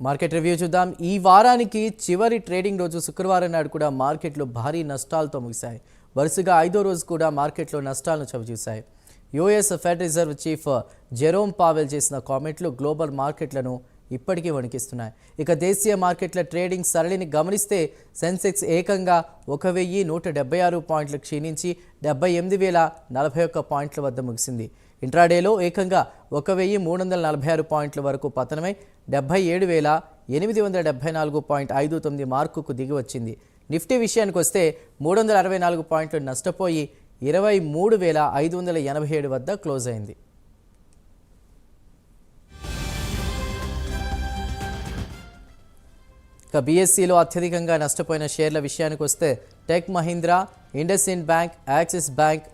Market review చూద్దాం. ఈ వారానికి చివరి ట్రేడింగ్ రోజు శుక్రవారం నాడు కూడా మార్కెట్లు భారీ నష్టాలతో ముగిశాయి. వరుసగా ఐదో రోజు కూడా మార్కెట్లో నష్టాలను చవిచూశాయి. US Fed Reserve chief Jerome Powell చేసిన కామెంట్లు గ్లోబల్ మార్కెట్లను ఇప్పటికీ వణికిస్తున్నాయి. ఇక దేశీయ మార్కెట్ల ట్రేడింగ్ సరళిని గమనిస్తే సెన్సెక్స్ ఏకంగా ఒక వెయ్యి నూట డెబ్బై ఆరు పాయింట్లు క్షీణించి డెబ్బై ఎనిమిది వేల నలభై ఒక్క పాయింట్ల వద్ద ముగిసింది. ఇంట్రాడేలో ఏకంగా ఒక వెయ్యి మూడు వందల నలభై ఆరు పాయింట్ల వరకు పతనమై డెబ్బై ఏడు వేల ఎనిమిది వందల డెబ్బై నాలుగు పాయింట్ ఐదు తొమ్మిది మార్కుకు దిగి వచ్చింది. నిఫ్టీ విషయానికి వస్తే మూడు వందల అరవై నాలుగు పాయింట్లు నష్టపోయి ఇరవై మూడు వేల ఐదు వందల ఎనభై ఏడు వద్ద క్లోజ్ అయింది. ఇక బీఎస్సీలో అత్యధికంగా నష్టపోయిన షేర్ల విషయానికి వస్తే Tech Mahindra IndusInd Bank Axis Bank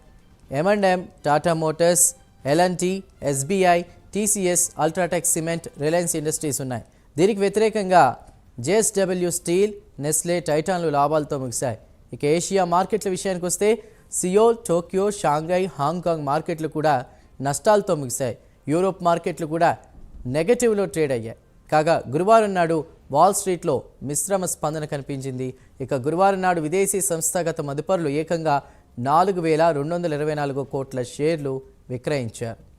M and M Tata Motors L and T SBI TCS UltraTech Cement Reliance Industries ఉన్నాయి. దీనికి వ్యతిరేకంగా జేఎస్డబ్ల్యూ స్టీల్ నెస్లే టైటాన్లు లాభాలతో ముగిశాయి. ఇక ఏషియా మార్కెట్ల విషయానికి వస్తే సియోల్ టోక్యో షాంఘై హాంకాంగ్ మార్కెట్లు కూడా నష్టాలతో ముగిశాయి. యూరోప్ మార్కెట్లు కూడా నెగటివ్లో ట్రేడ్ అయ్యాయి. కాగా గురువారం నాడు వాల్ స్ట్రీట్లో మిశ్రమ స్పందన కనిపించింది. ఇక గురువారం నాడు విదేశీ సంస్థాగత మదుపరులు ఏకంగా నాలుగు వేల రెండు వందల ఇరవై నాలుగు కోట్ల షేర్లు విక్రయించారు.